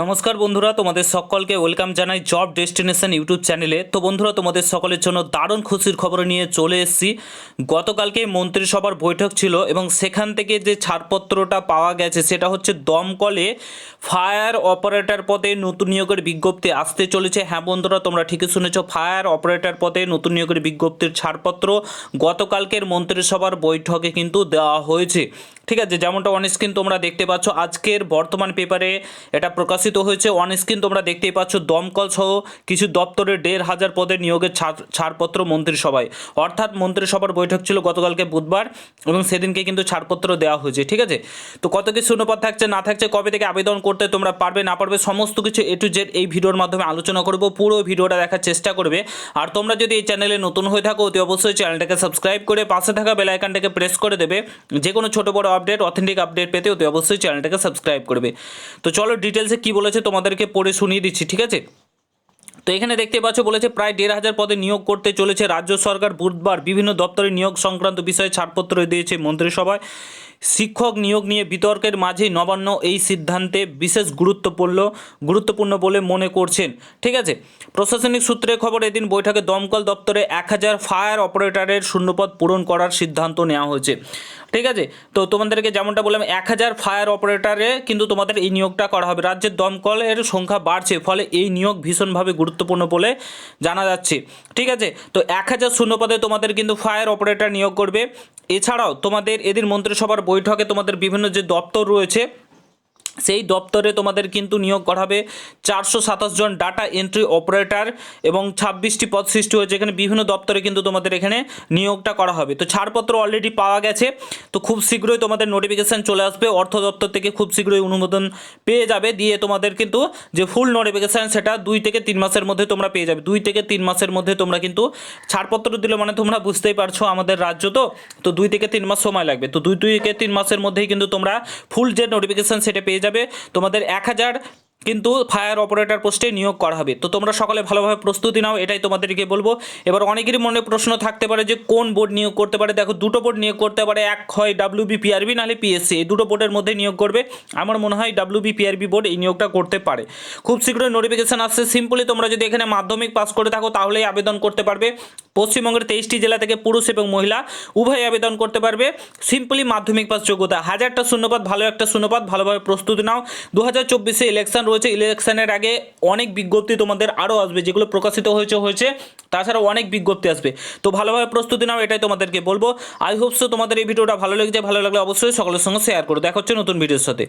নমস্কার বন্ধুরা, তোমাদের সকলকে ওয়েলকাম জানাই জব ডেস্টিনেশন ইউটিউব চ্যানেলে। তো বন্ধুরা, তোমাদের সকলের জন্য দারুণ খুশির খবর নিয়ে চলে এসেছি। গতকালকে মন্ত্রিসভার বৈঠক ছিল এবং সেখান থেকে যে ছাড়পত্রটা পাওয়া গেছে, সেটা হচ্ছে দমকলে ফায়ার অপারেটর পদে নতুন নিয়োগের বিজ্ঞপ্তি আসতে চলেছে। হ্যাঁ বন্ধুরা, তোমরা ঠিকই শুনেছ, ফায়ার অপারেটর পদে নতুন নিয়োগের বিজ্ঞপ্তির ছাড়পত্র গতকালকের মন্ত্রিসভার বৈঠকে কিন্তু দেওয়া হয়েছে। ঠিক আছে, যেমনটা অনেক স্ক্রিন তোমরা দেখতে পাচ্ছ, আজকের বর্তমান পেপারে এটা প্রকাশিত হয়েছে। অন স্ক্রিন তোমরা দেখতেই পাচ্ছ দমকল সহ কিছু দপ্তরে দেড় হাজার পদের নিয়োগের ছাড় ছাড়পত্র মন্ত্রিসভায়। অর্থাৎ মন্ত্রিসভার বৈঠক ছিল গতকালকে বুধবার এবং সেদিনকে কিন্তু ছাড়পত্র দেওয়া হয়েছে, ঠিক আছে? তো কত কিছু শূন্যপদ থাকছে, না থাকছে, কবে থেকে আবেদন করতে তোমরা পারবে, না পারবে, সমস্ত কিছু এ টু জেড এই ভিডিওর মাধ্যমে আলোচনা করব। পুরো ভিডিওটা দেখার চেষ্টা করবে। আর তোমরা যদি এই চ্যানেলে নতুন হয়ে থাকো, অতি অবশ্যই চ্যানেলটাকে সাবস্ক্রাইব করে পাশে থাকা বেল আইকনটাকে প্রেস করে দেবে। যে কোনো ছোটো বড় আপডেট, অথেন্টিক আপডেট পেতে অতি অবশ্যই চ্যানেলটাকে সাবস্ক্রাইব করবে। তো চলো ডিটেলসে কী বলেছে তোমাদেরকে পড়ে শুনিয়ে দিচ্ছি, ঠিক আছে? তো এখানে দেখতে পাচ্ছ, বলেছে প্রায় দেড় হাজার পদে নিয়োগ করতে চলেছে রাজ্য সরকার। বুধবার বিভিন্ন দপ্তরে নিয়োগ সংক্রান্ত বিষয়ে ছাড়পত্র দিয়েছে মন্ত্রিসভায়। শিক্ষক নিয়োগ নিয়ে বিতর্কের মাঝেই নবান্ন এই সিদ্ধান্তে বিশেষ গুরুত্বপূর্ণ গুরুত্বপূর্ণ বলে মনে করছেন, ঠিক আছে? প্রশাসনিক সূত্রে খবর, এদিন বৈঠকে দমকল দপ্তরে এক হাজার ফায়ার অপারেটরের শূন্যপদ পূরণ করার সিদ্ধান্ত নেওয়া হয়েছে। ঠিক আছে? তো তোমাদেরকে যেমনটা বললাম, এক হাজার ফায়ার অপারেটারে কিন্তু তোমাদের এই নিয়োগটা করা হবে। রাজ্যের দমকলের সংখ্যা বাড়ছে, ফলে এই নিয়োগ ভীষণভাবে গুরুত্বপূর্ণ বলে জানা যাচ্ছে। ঠিক আছে? তো এক হাজার শূন্যপদে তোমাদের কিন্তু ফায়ার অপারেটার নিয়োগ করবে। এছাড়াও তোমাদের এদিন মন্ত্রিসভার বৈঠকে তোমাদের বিভিন্ন যে দপ্তর রয়েছে সেই দপ্তরে তোমাদের কিন্তু নিয়োগ করা হবে চারশো সাতাশ জন ডাটা এন্ট্রি অপারেটর এবং ছাব্বিশটি পদ সৃষ্টি হয়েছে। এখানে বিভিন্ন দপ্তরে কিন্তু তোমাদের এখানে নিয়োগটা করা হবে। তো ছাড়পত্র অলরেডি পাওয়া গেছে। তো খুব শীঘ্রই তোমাদের নোটিফিকেশান চলে আসবে। অর্থ দপ্তর থেকে খুব শীঘ্রই অনুমোদন পেয়ে যাবে। দিয়ে তোমাদের কিন্তু যে ফুল নোটিফিকেশান সেটা দুই থেকে তিন মাসের মধ্যে তোমরা পেয়ে যাবে। দুই থেকে তিন মাসের মধ্যে তোমরা কিন্তু ছাড়পত্র দিলে মানে তোমরা বুঝতেই পারছ আমাদের রাজ্য তো। তো দুই থেকে তিন মাস সময় লাগবে। তো দুই থেকে তিন মাসের মধ্যেই কিন্তু তোমরা ফুল যে নোটিফিকেশান সেটা পেয়ে যাবে, তোমাদের এক হাজার কিন্তু ফায়ার অপারেটর পোস্টে নিয়োগ করা হবে। তো তোমরা সকালে ভালোভাবে প্রস্তুতি নাও, এটাই তোমাদেরকে বলব। এবার অনেকেরই মনে প্রশ্ন থাকতে পারে যে কোন বোর্ড নিয়োগ করতে পারে? দেখো, দুটো বোর্ড নিয়োগ করতে পারে, এক হয় ডাব্লিউ বিপিআরবি নাহলে পিএসসি এই দুটো বোর্ডের মধ্যে নিয়োগ করবে। আমার মনে হয় ডাব্লিউ বিপিআরবি বোর্ড এই নিয়োগটা করতে পারে। খুব শীঘ্রই নোটিফিকেশান আসছে। সিম্পলি তোমরা যদি এখানে মাধ্যমিক পাস করে থাকো, তাহলেই আবেদন করতে পারবে। পশ্চিমবঙ্গের তেইশটি জেলা থেকে পুরুষ এবং মহিলা উভয় আবেদন করতে পারবে। সিম্পলি মাধ্যমিক পাস যোগ্যতা। হাজারটা শূন্যপাত ভালো একটা শূন্যপাত ভালোভাবে প্রস্তুতি নাও। দু হাজার চব্বিশে ইলেকশন রয়েছে। ইলেকশনের আগে অনেক বিজ্ঞপ্তি তোমাদের আরও আসবে, যেগুলো প্রকাশিত হয়েছে হয়েছে। তাছাড়াও অনেক বিজ্ঞপ্তি আসবে। তো ভালোভাবে প্রস্তুতি নাও, এটাই তোমাদেরকে বলব। আই হোপ সো তোমাদের এই ভিডিওটা ভালো লেগেছে। ভালো লাগলে অবশ্যই সকলের সঙ্গে শেয়ার করো। দেখা হচ্ছে নতুন ভিডিওর সাথে।